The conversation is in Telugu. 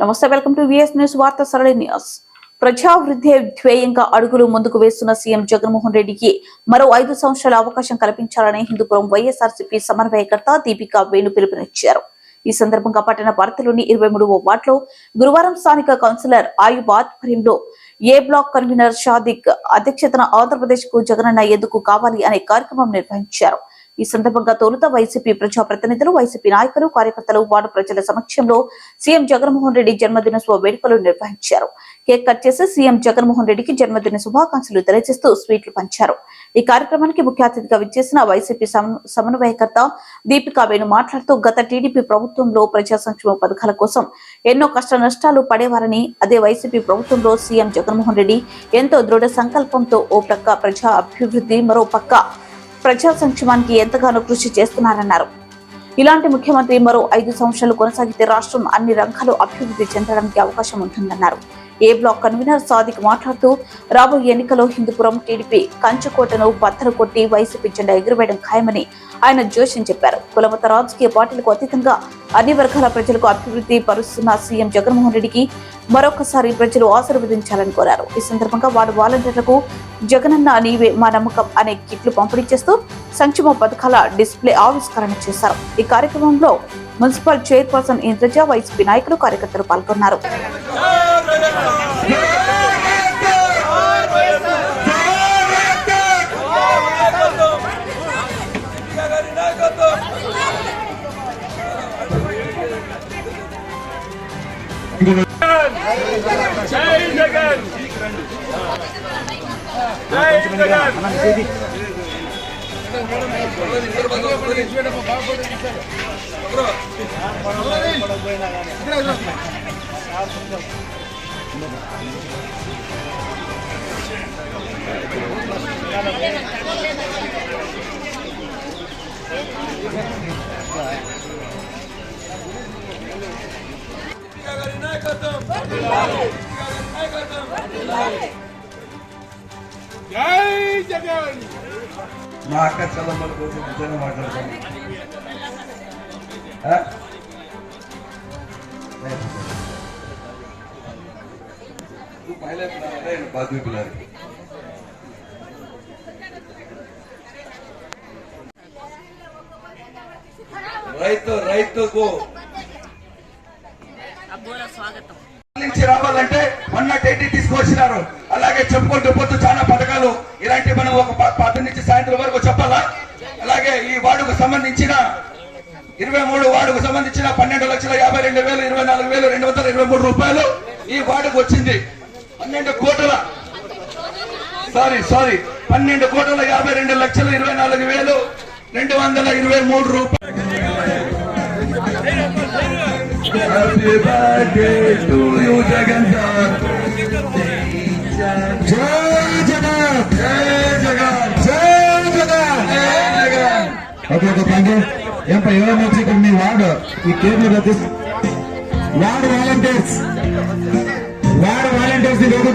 నమస్తే వెల్కమ్ టు విఎస్ న్యూస్ వార్త సరళి న్యూస్. ప్రజావృద్ధి ధ్యేయంగా అడుగులు ముందుకు వేస్తున్న సీఎం జగన్మోహన్ రెడ్డికి మరో ఐదు సంవత్సరాల అవకాశం కల్పించాలని హిందూపురం వైఎస్ఆర్సీపీ సమన్వయకర్త దీపికా వేణు పిలుపునిచ్చారు. ఈ సందర్భంగా పట్టణ భారతిలోని ఇరవై మూడవ వార్డులో గురువారం స్థానిక కౌన్సిలర్ ఆయుబ్ ఆధ్వర్యంలో ఏ బ్లాక్ కన్వీనర్ షాదిక్ అధ్యక్షతన ఆంధ్రప్రదేశ్కు జగనన్న ఎందుకు కావాలి అనే కార్యక్రమం నిర్వహించారు. ఈ సందర్భంగా తొలుత వైసీపీ ప్రజా ప్రతినిధులు వైసీపీ నాయకులు కార్యకర్తలు వార్డు ప్రజల సమక్షంలో సీఎం జగన్మోహన్ రెడ్డి జన్మదినోత్సవ వేడుకలు నిర్వహించారు. కేక్ కట్ చేసి సీఎం జగన్మోహన్ రెడ్డికి జన్మదిన శుభాకాంక్షలు తెలియజేస్తూ స్వీట్లు పంచారు. ఈ కార్యక్రమానికి ముఖ్య అతిథిగా విచ్చేసిన వైసీపీ సమన్వయకర్త దీపికా వేణు మాట్లాడుతూ గత టీడీపీ ప్రభుత్వంలో ప్రజా సంక్షేమ పథకాల కోసం ఎన్నో కష్ట నష్టాలు పడేవారని అదే వైసీపీ ప్రభుత్వంలో సీఎం జగన్మోహన్ రెడ్డి ఎంతో దృఢ సంకల్పంతో ఓ ప్రక్క ప్రజా అభివృద్ధి మరో పక్క ప్రజా సంక్షేమానికి ఎంతగానో కృషి చేస్తున్నారన్నారు. ఇలాంటి ముఖ్యమంత్రి మరో ఐదు సంవత్సరాలు కొనసాగితే రాష్ట్రం అన్ని రంగాలు అభివృద్ధి చెందడానికి అవకాశం ఉంటుందన్నారు. ఏ బ్లాక్ కన్వీనర్ సాదిక్ మాట్లాడుతూ రాబోయే ఎన్నికలో హిందూపురం టీడీపీ కంచుకోటను బద్దలు కొట్టి వైసీపీ జెండా ఎగురవేయడం ఖాయమని ఆయన జోషం చెప్పారు. కులమత రాజకీయ పార్టీలకు అతీతంగా అన్ని వర్గాల ప్రజలకు అభివృద్ధి పరుస్తున్న సీఎం జగన్మోహన్ రెడ్డికి మరొకసారి ప్రజలు ఆశీర్వదించాలని కోరారు. ఈ సందర్భంగా వారు వాలంటీర్లకు జగనన్న నీవే మా నమ్మకం అనే కిట్లు పంపిణీ చేస్తూ సంక్షేమ పథకాల డిస్ప్లే ఆవిష్కరణ చేశారు. ఈ కార్యక్రమంలో మున్సిపల్ చైర్పర్సన్ ఇంద్రజ వైసీపీ నాయకులు కార్యకర్తలు పాల్గొన్నారు. జై జగన్. జై జగన్ గారి మా అక్క చల్లమ్మల కోసం నిజంగా మాట్లాడతాను ఆ? లేదు. ఆయన బాధ్యత పిల్లలు. రైతు రైతుకు నుంచి రావాలంటే మొన్న టెట్టి తీసుకొచ్చినారు అలాగే చెప్పుకుంటూ పోతూ చాలా పథకాలు ఇలాంటి మనం ఒక ప- పది నుంచి సాయంత్రం వరకు చెప్పాలా అలాగే ఈ వార్డుకు సంబంధించిన ఇరవై మూడు వార్డుకు సంబంధించిన పన్నెండు లక్షల యాభై రెండు వేలు ఇరవై నాలుగు వేలు రెండు వందల ఇరవై మూడు రూపాయలు ఈ వార్డుకు వచ్చింది సారీ సారీ. పన్నెండు కోట్ల యాభై రెండు లక్షల ఇరవై నాలుగు వేలు రెండు వందల ఇరవై మూడు రూపాయలు. Jagan okay okay thank you ఏం పై ఎవరు వచ్చి ఇక్కడ మీ వార్డు ఈ కేబుల్ రద్దు వార్డు వాలంటీర్స్ వార్డు వాలంటీర్స్ లోపల